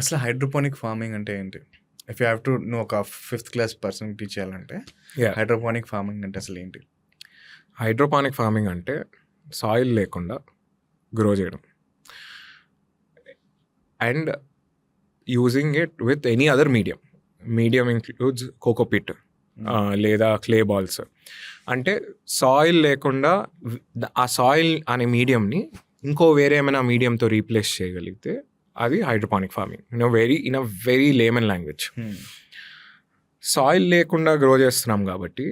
అసలు hydroponic farming అంటే ఏంటి? ఇఫ్ యూ హ్యావ్ టు నువ్వు ఒక ఫిఫ్త్ క్లాస్ పర్సన్ టీచ్ చేయాలంటే. హైడ్రోపోనిక్ ఫార్మింగ్ అంటే అసలు ఏంటి? హైడ్రోపానిక్ ఫార్మింగ్ అంటే సాయిల్ లేకుండా గ్రో చేయడం. And using it with any other medium medium includes cocopeat లేదా క్లే బాల్స్ అంటే సాయిల్ లేకుండా ఆ సాయిల్ అనే మీడియంని ఇంకో వేరే ఏమైనా మీడియంతో రీప్లేస్ చేయగలిగితే అది hydroponic farming in very in a very layman language Hmm. Soil లేకుండా గ్రో చేస్తున్నాం కాబట్టి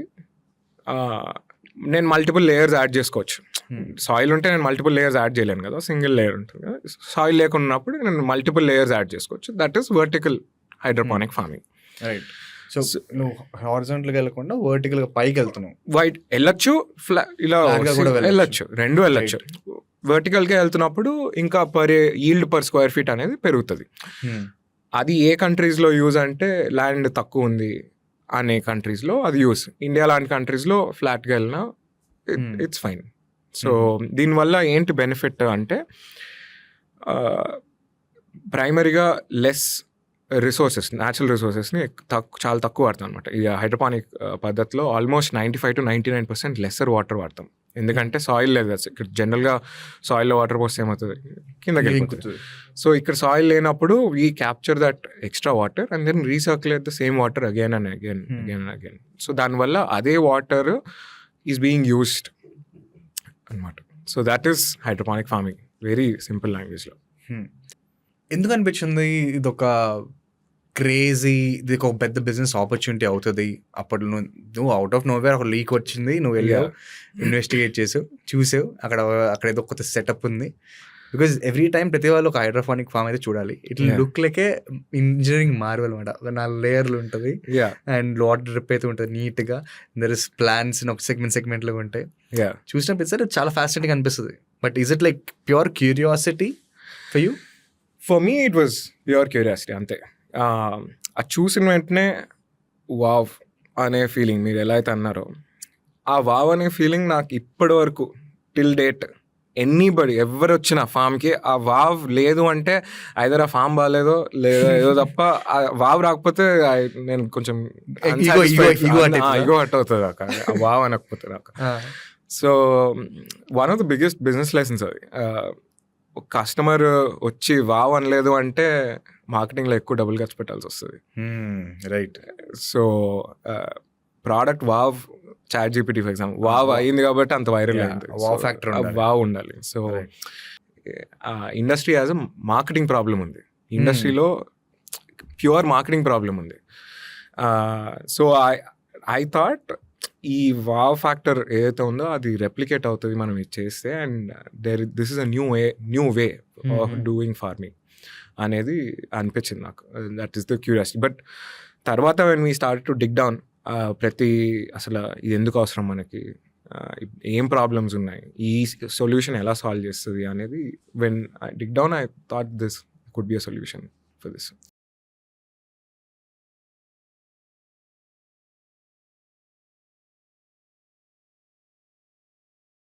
నేను మల్టిపుల్ లేయర్స్ యాడ్ చేసుకోవచ్చు. Hmm. సాయిల్ ఉంటే నేను మల్టిపుల్ లేయర్స్ యాడ్ చేయలేను కదా సింగిల్ లేయర్ ఉంటుంది కదా. సాయిల్ లేకుండా ఉన్నప్పుడు నేను మల్టిపుల్ లేయర్స్ యాడ్ చేసుకోవచ్చు. That is vertical hydroponic farming right so నువ్వు హారిజాంటల్గా వెళ్ళకుండా వర్టికల్గా పైకి వెళ్తున్నావు. వైట్ వెళ్ళొచ్చు ఫ్లా ఇలా గా. వెళ్ళొచ్చు. రెండు వెళ్ళొచ్చు. వర్టికల్గా వెళ్తున్నప్పుడు ఇంకా per yield per square feet అనేది పెరుగుతుంది Hmm. అది ఏ కంట్రీస్లో యూజ్ అంటే ల్యాండ్ తక్కువ ఉంది అనే కంట్రీస్లో అది యూస్ ఇండియా లాంటి కంట్రీస్లో ఫ్లాట్గా వెళ్ళినా. ఇట్స్ ఫైన్ సో దీనివల్ల ఏంటి బెనిఫిట్ అంటే ప్రైమరీగా లెస్ రిసోర్సెస్ న్యాచురల్ రిసోర్సెస్ని తక్కువ చాలా తక్కువ వాడతాం అనమాట ఈ హైడ్రోపానిక్ పద్ధతిలో almost ninety five to ninety nine percent lesser water వాడతాం. ఎందుకంటే సాయిల్ లేదు కదా ఇక్కడ జనరల్గా సాయిల్లో వాటర్ పోస్తే ఏమవుతుంది? కిందకి వెళ్ళిపోతుంది. ఇంకుతుంది. సో ఇక్కడ సాయిల్ లేనప్పుడు we capture that extra water and then recirculate the same water again and again. Again and again so దానివల్ల అదే వాటర్ ఈస్ బీయింగ్ యూస్డ్ అనమాట so that is hydroponic farming very simple లాంగ్వేజ్లో. ఎందుకు అనిపించింది ఇది ఒక క్రేజీ ఇది ఒక పెద్ద బిజినెస్ ఆపర్చునిటీ అవుతుంది. అప్పుడు నువ్వు నువ్వు అవుట్ ఆఫ్ నోవేర్ ఒక లీక్ వచ్చింది నువ్వు వెళ్ళావు ఇన్వెస్టిగేట్ చేసావు చూసావు అక్కడ అక్కడ ఏదో కొత్త సెటప్ ఉంది. బికాజ్ ఎవ్రీ టైం ప్రతి వాళ్ళు ఒక హైడ్రోఫానిక్ ఫామ్ అయితే చూడాలి. ఇట్లా Yeah. Look like engineering marvel అనమాట ఒక నాలుగు లేయర్లు ఉంటుంది. అండ్ వాటర్ డ్రిప్ అయితే ఉంటుంది నీట్గా దర్ ఇస్ ప్లాన్స్ ఒక సెగ్మెంట్ సెగ్మెంట్లో ఉంటాయి. యా చూసినప్పుడు సరే చాలా ఫ్యాసినేటింగ్ అనిపిస్తుంది. But is it like pure curiosity for you for me it was pure curiosity అంతే. అది చూసిన వెంటనే వావ్ అనే ఫీలింగ్ మీరు ఎలా అయితే అన్నారో. ఆ వావ్ అనే ఫీలింగ్ నాకు ఇప్పటి వరకు టిల్ డేట్ ఎనీబడి ఎవరు వచ్చిన ఫామ్కి ఆ వావ్ లేదు అంటే ఐదర్ ఆ ఫామ్ బాగాలేదో లేదా ఏదో తప్ప ఆ వావ్ రాకపోతే నేను కొంచెం? ఇగో హట్ అవుతుంది. ఆ వావ్ అనకపోతే నాకు. So one of the biggest business lessons అది. కస్టమర్ వచ్చి వావ్ అనలేదు అంటే మార్కెటింగ్లో ఎక్కువ డబ్బులు ఖర్చు పెట్టాల్సి వస్తుంది. Right. So product wow chat GPT for example. Wow అయింది కాబట్టి అంత వైరల్ అయింది. factor ఉండాలి. వావ్ ఉండాలి. So. Industry as a marketing problem ఉంది. ఇండస్ట్రీలో ప్యూర్ మార్కెటింగ్ ప్రాబ్లం ఉంది. సో ఐ ఐ థాట్ ఈ వావ్ ఫ్యాక్టర్ ఏదైతే ఉందో అది రెప్లికేట్ అవుతుంది మనం ఇది చేస్తే and there this is a new way new way of. Doing farming. అనేది అనిపించింది నాకు. That is the curiosity but తర్వాత when we start to dig down ప్రతి అసలు ఇది ఎందుకు అవసరం మనకి? ఏం ప్రాబ్లమ్స్ ఉన్నాయి? ఈ సొల్యూషన్ ఎలా సాల్వ్ చేస్తుంది అనేది when I dig down I thought this could be a solution for this